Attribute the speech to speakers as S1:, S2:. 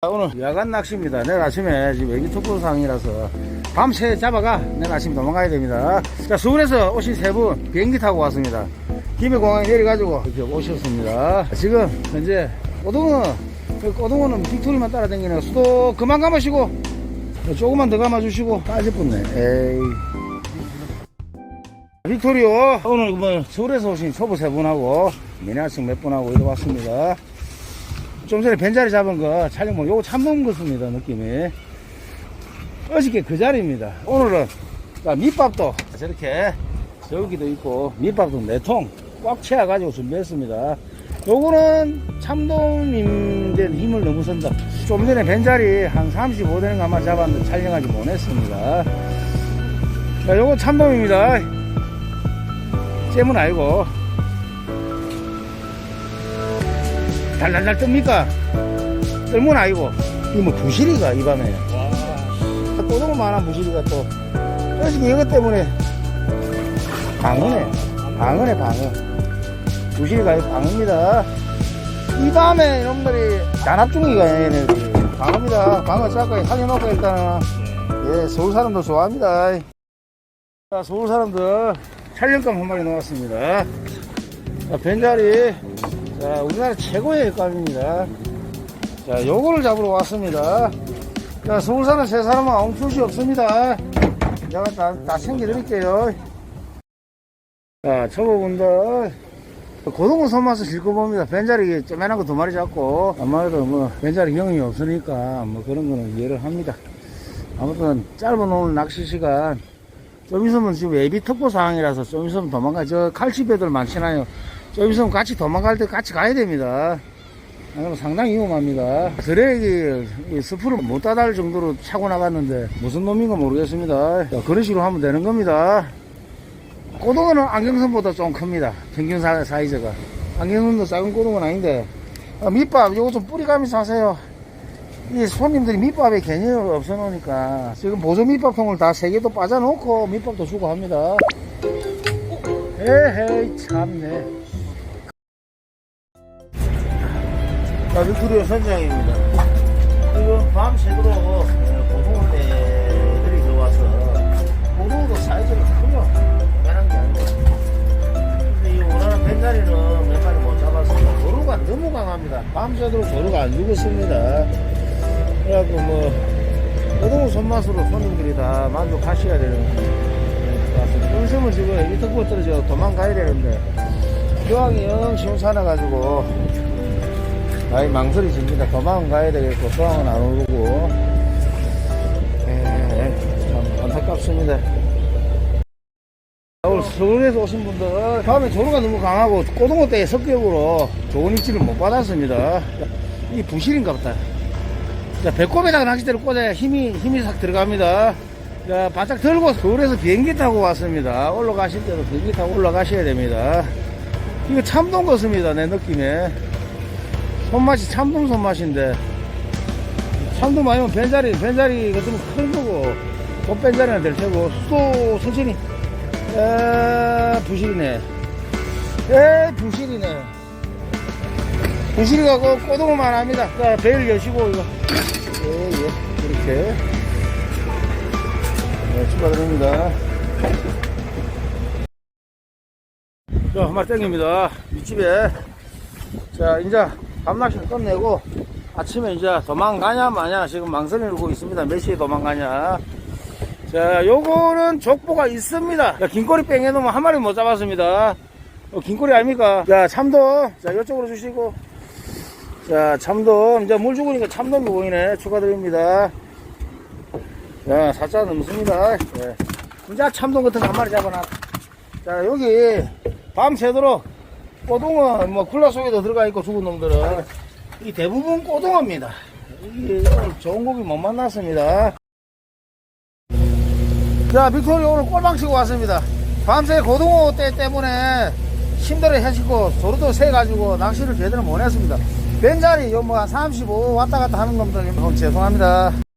S1: 자, 오늘 야간 낚시입니다. 내일 아침에 지금 애기 특보 상이라서 밤새 잡아가 내일 아침 도망가야 됩니다. 자, 서울에서 오신 세 분 비행기 타고 왔습니다. 김해공항에 내려가지고 이렇게 오셨습니다. 지금 현재 꼬동어, 그 꼬동어는 빅토리만 따라다니는 수도 그만 감으시고 조금만 더 감아주시고 뻔네. 에이. 빅토리오 오늘 뭐 서울에서 오신 초보 세 분하고 미나층 몇 분하고 이러 왔습니다. 좀 전에 벤자리 잡은 거 촬영 뭐 요거 참 넘은 것입니다 느낌이. 어저께 그 자리입니다. 오늘은 자, 밑밥도 저렇게 저기도 있고 밑밥도 네통 꽉 채워 가지고 준비했습니다. 요거는 참돔인데 힘을 너무 쓴다. 좀 전에 벤자리 한 35대는 가만 잡았는데 촬영하지 못했습니다. 자 요거 참돔입니다. 잼은 아니고 달달달 뜹니까? 뜰문 아니고. 이뭐 부실이가 이 밤에. 또동은 만한 부실이가 또. 그래서 이것 때문에. 방어네 방어네 방어 아니고 방어입니다. 이 밤에 이놈들이 단합중이가 얘네 방어입니다. 방어 짝까지 살려놓고 일단은. 예 서울 사람들 좋아합니다. 자 서울 사람들. 촬영감 한 마리 나왔습니다. 자 벤자리 자, 우리나라 최고의 횟감입니다. 자, 요거를 잡으러 왔습니다. 자, 서울 사는 세 사람은 표시 없습니다. 제가 다, 다 챙겨드릴게요. 자, 초보분들. 고등어 손맛을 실고 봅니다. 벤자리 쪼매난 거 두 마리 잡고, 아무래도 뭐, 벤자리 경험이 없으니까, 뭐 그런 거는 이해를 합니다. 아무튼, 짧은 오늘 낚시 시간, 좀 있으면 지금 예비 특보 상황이라서 좀 있으면 도망가. 저 칼집애들 많잖아요. 좀 있으면 같이 도망갈 때 같이 가야 됩니다. 상당히 위험합니다. 드랙이 스프를 못 따달 정도로 차고 나갔는데 무슨 놈인가 모르겠습니다. 자, 그런 식으로 하면 되는 겁니다. 고등어는 안경선보다 좀 큽니다. 평균 사, 사이즈가. 안경선도 작은 고등어는 아닌데 아, 밑밥 이거 좀 뿌리감이 하세요. 이 손님들이 밑밥에 개념이 없어 놓으니까 지금 보조 밑밥통을 다 세 개도 빠져놓고 밑밥도 주고 합니다. 에헤이 참네. 자, 빅토리오 선장입니다. 지금 밤 새도록 고등어 떼들이 들어와서 고등어도 사이즈가 크죠. 조그만한 게 아니고. 근데 이 원하는 벤자리는 몇 마리 못 잡았어요. 조류가 너무 강합니다. 밤 새도록 조류가 안 죽었습니다. 그래갖고 뭐 고등어 손맛으로 손님들이 다 만족하셔야 되는 것 같습니다. 요즘은 지금 이 턱보 떨어져 도망가야 되는데 교황이 영 시원찮아가지고 아이 망설이 집니다. 도망은 가야 되겠고 도망은 안 오르고 에, 참 안타깝습니다. 오늘 서울에서 오신 분들 밤에 조류가 너무 강하고 고등어 떼의 습격으로 좋은 입지를 못 받았습니다. 이 부실인가 보다. 자, 배꼽에다가 낚싯대를 꽂아야 힘이, 힘이 싹 들어갑니다. 자, 바짝 들고 서울에서 비행기 타고 왔습니다. 올라가실 때도 비행기 타고 올라가셔야 됩니다. 이거 참동 것입니다, 내 느낌에. 손맛이 참돔 손맛인데. 참돔 아니면 벤자리, 벤자리 같으면 큰 거고, 꽃벤자리나 될 테고, 또 천천히. 에, 부실이네. 에, 부실이네. 부실이가 그 꼬동어만 합니다. 자, 배를 여시고, 이거. 예, 예. 이렇게. 네, 축하드립니다. 자, 한 마리 땡깁니다. 밑집에. 자, 이제 밤낚시를 끝내고 아침에 이제 도망가냐 마냐 지금 망설이 고 있습니다. 몇 시에 도망가냐. 자, 요거는 족보가 있습니다. 자, 긴꼬리 뺑 해놓으면 한 마리 못 잡았습니다. 어, 긴꼬리 아닙니까? 자, 참돔. 자, 이쪽으로 주시고. 자, 참돔. 이제 물 죽으니까 참돔이 보이네. 축하드립니다. 자, 사자 넘습니다. 예. 이제 참돔 같은 거 한 마리 잡아놔. 자, 여기 밤 새도록 꼬동어, 뭐, 굴라 속에도 들어가 있고 죽은 놈들은 이 대부분 꼬동어입니다. 이게 오늘 좋은 고기 못 만났습니다. 자, 빅토리 오늘 꼴방 치고 왔습니다. 밤새 고등어 때 때문에 힘들어 하시고 조르도 세가지고 낚시를 제대로 못 했습니다. 벤자리, 요뭐한 35 왔다 갔다 하는 놈들, 죄송합니다.